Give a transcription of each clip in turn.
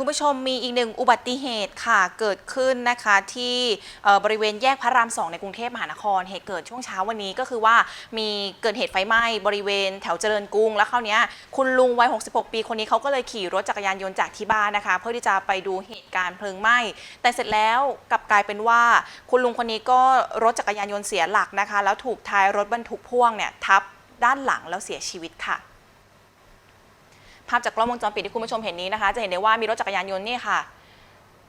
คุณผู้ชมมีอีกหนึ่งอุบัติเหตุค่ะเกิดขึ้นนะคะที่บริเวณแยกพระรามสองในกรุงเทพมหานคร เหตุเกิดช่วงเช้าวันนี้ก็คือว่ามีเกิดเหตุไฟไหม้บริเวณแถวเจริญกรุง แล้วคราวนี้คุณลุงวัย 66 ปีคนนี้เขาก็เลยขี่รถจักรยานยนต์จากที่บ้านนะคะ เพื่อที่จะไปดูเหตุการณ์เพลิงไหม้แต่เสร็จแล้วกลับกลายเป็นว่า คุณลุงคนนี้ก็รถจักรยานยนต์เสียหลักนะคะ แล้วถูกท้ายรถบรรทุกพ่วงเนี่ยทับด้านหลังแล้วเสียชีวิตค่ะ ภาพจากกล้องวงจรปิดที่คุณผู้ชมเห็นนี้นะคะ จะเห็นได้ว่ามีรถจักรยานยนต์นี่ค่ะ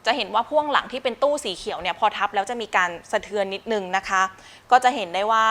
จะเห็นว่าพ่วงหลังที่เป็นตู้สีเขียวเนี่ยพอทับแล้วจะมีการสะเทือนนิดนึงนะคะ ก็จะเห็นได้ว่า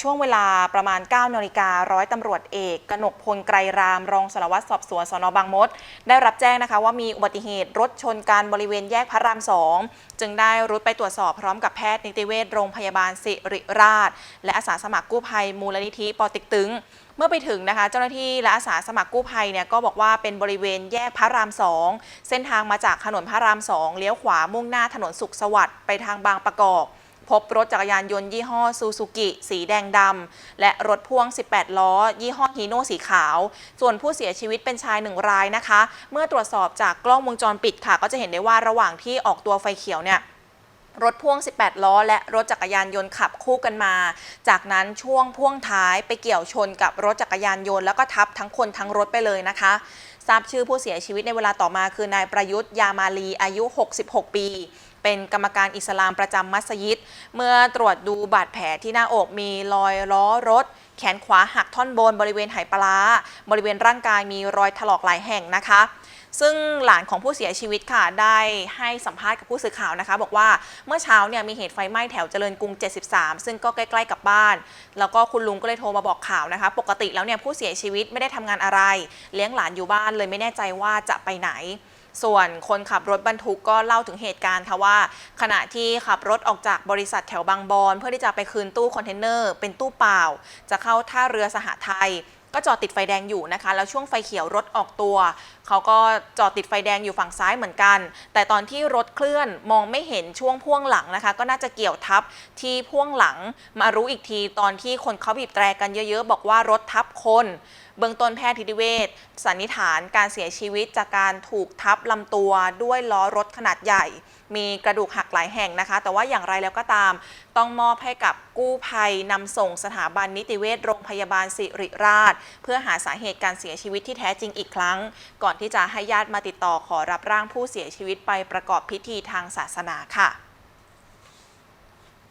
ช่วงเวลาประมาณ 9นาฬิการ้อยตำรวจเอก กนกพลไกรราม รองสารวัตรสอบสวนสนบางมด ได้รับแจ้งนะคะว่ามีอุบัติเหตุรถชนกันบริเวณแยกพระรามสองจึงได้รุดไปตรวจสอบพร้อมกับแพทย์นิติเวชโรงพยาบาลสิริราช และอาสาสมัครกู้ภัยมูลนิธิปอติกตึงเมื่อไปถึงนะคะ เจ้าหน้าที่และอาสาสมัครกู้ภัยเนี่ยก็บอกว่าเป็นบริเวณแยกพระรามสองเส้นทางมาจากถนนพระรามสองเลี้ยวขวามุ่งหน้าถนนสุขสวัสดิ์ไปทางบางประกอบ พบรถจักรยานยนต์ยี่ห้อซูซูกิสีแดงดำและรถพ่วง 18 ล้อ ยี่ห้อฮีโน่สีขาว ส่วนผู้เสียชีวิตเป็นชายหนึ่งรายนะคะ เมื่อตรวจสอบจากกล้องวงจรปิดค่ะ ก็จะเห็นได้ว่าระหว่างที่ออกตัวไฟเขียวเนี่ยรถพ่วง 18 ล้อ และรถจักรยานยนต์ขับคู่กันมา จากนั้นช่วงพ่วงท้ายไปเกี่ยวชนกับรถจักรยานยนต์แล้วก็ทับทั้งคนทั้งรถไปเลยนะคะ ทราบชื่อผู้เสียชีวิตในเวลาต่อมาคือนายประยุทธ์ยามาลีอายุ 66 ปี เป็นกรรมการอิสลามประจำมัสยิด เมื่อตรวจดูบาดแผลที่หน้าอกมีรอยล้อรถ แขนขวาหักท่อนบนบริเวณไหปลาร้าบริเวณร่างกายมีรอยถลอกหลายแห่งนะคะ ซึ่งหลานของผู้เสียชีวิตค่ะได้ให้สัมภาษณ์กับผู้สื่อข่าวนะคะ บอกว่าเมื่อเช้าเนี่ยมีเหตุไฟไหม้แถวเจริญกรุง 73 ซึ่งก็ใกล้ๆกับบ้าน แล้วก็คุณลุงก็เลยโทรมาบอกข่าวนะคะ ปกติแล้วเนี่ยผู้เสียชีวิตไม่ได้ทำงานอะไร เลี้ยงหลานอยู่บ้านเลยไม่แน่ใจว่าจะไปไหน ส่วนคนขับรถบรรทุกก็เล่าถึงเหตุการณ์ค่ะว่า ขณะที่ขับรถออกจากบริษัทแถวบางบอน เพื่อที่จะไปคืนตู้คอนเทนเนอร์เป็นตู้เปล่า จะเข้าท่าเรือสหไทยก็จอดติดไฟแดงอยู่นะคะ แล้วช่วงไฟเขียวรถออกตัว เขาก็จอดติดไฟแดงอยู่ฝั่งซ้ายเหมือนกัน แต่ตอนที่รถเคลื่อนมองไม่เห็นช่วงพ่วงหลังนะคะ ก็น่าจะเกี่ยวทับที่พ่วงหลังมารู้อีกทีตอนที่คนเขาบีบแตรกันเยอะ ๆ บอกว่ารถทับคน เบื้องต้นแพทย์นิติเวชสันนิษฐานการเสียชีวิตจากการถูกทับลำตัวด้วยล้อรถขนาดใหญ่ มีกระดูกหักหลายแห่งนะคะ แต่ว่าอย่างไรแล้วก็ตาม ต้องมอบให้กับกู้ภัยนำส่งสถาบันนิติเวชโรงพยาบาลสิริราช เพื่อหาสาเหตุการเสียชีวิตที่แท้จริงอีกครั้ง ก่อนที่จะให้ญาติมาติดต่อขอรับร่างผู้เสียชีวิตไปประกอบพิธีทางศาสนาค่ะ